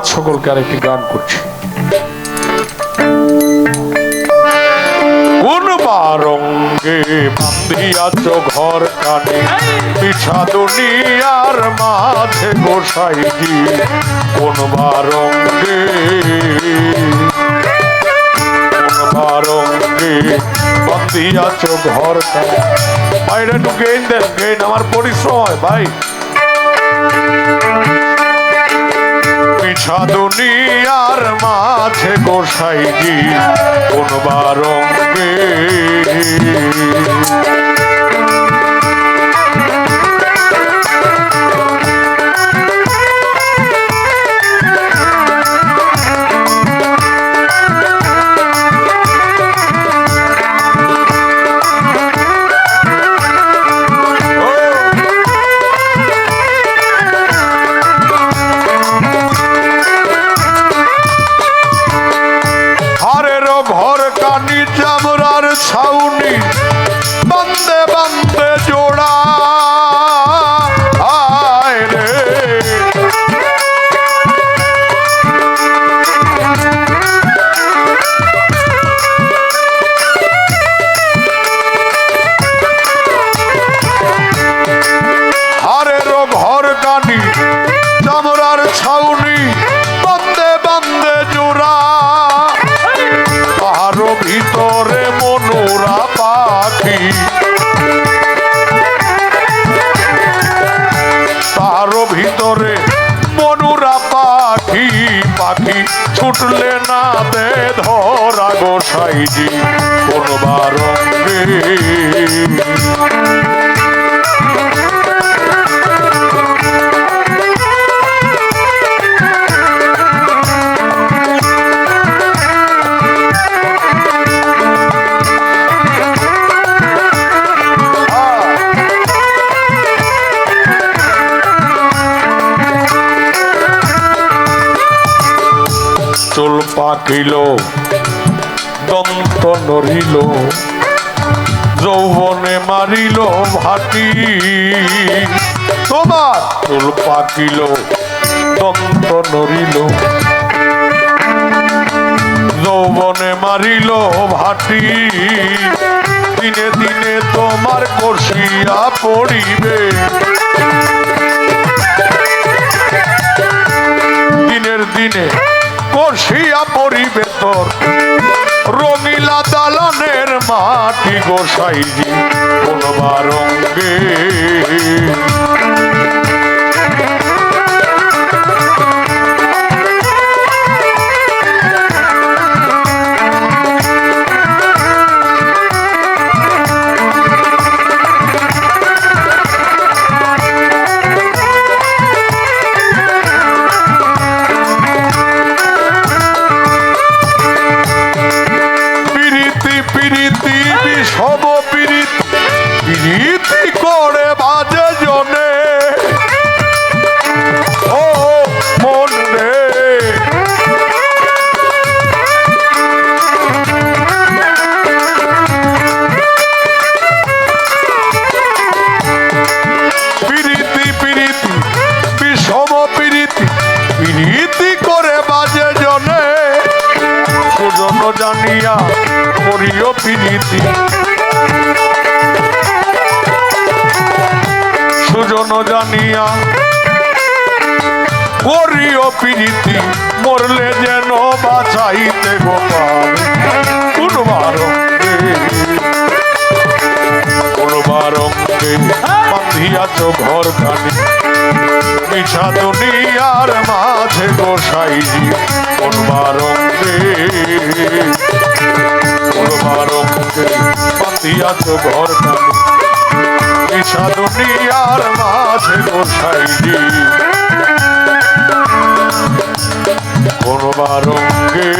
ধন্যবাদ সকলকে আরেকটি গান করছি। কোন বারঙ্গে বান্ধিয়াছ ঘর কানে পিছা দুনিয়ার মাঝে গোসাইজি কোন বারঙ্গে কোন বারঙ্গে বান্ধিয়াছ ঘর কানে। বাইরে একটু গেইন দেন গেইন আমার পরিশ্রম হয়, ভাই। পিছা দুনিয়ার মাঝে গোসাইজি কোনবার বারঙ্গে চামড়ার ছাউনি গোসাইজি কোন বারঙ্গে চুল পাকিল দন্ত নড়িল যৌবনে মারিল ভাটি। তোমার চুল পাকিল দন্ত নড়িল যৌবনে মারিল ভাটি। দিনে দিনে তোমার কষিয়া পড়িবে। দিনের দিনে কষিয়া পরিবে তোর। রঙিলা দালানের মাটি গোসাইজি কোনো বারঙ্গে পিরিতি সব পিরিতি পিরিতি সুজন জানিয়া করিও পিরিতি। সুজন জানিয়া করিও পিরিতি। মরলে যেন বাঁচাইতে গোপাল কোন বারঙ্গে কোন বারঙ্গে বান্ধিয়াছ ঘর খানি। মিছা দুনিয়ার মাঝে গোসাইজি কোন দিয়াছ ঘর কালি সাধু নিয়ার মাঝে গোসাই দি। কোনবার রঙ্গে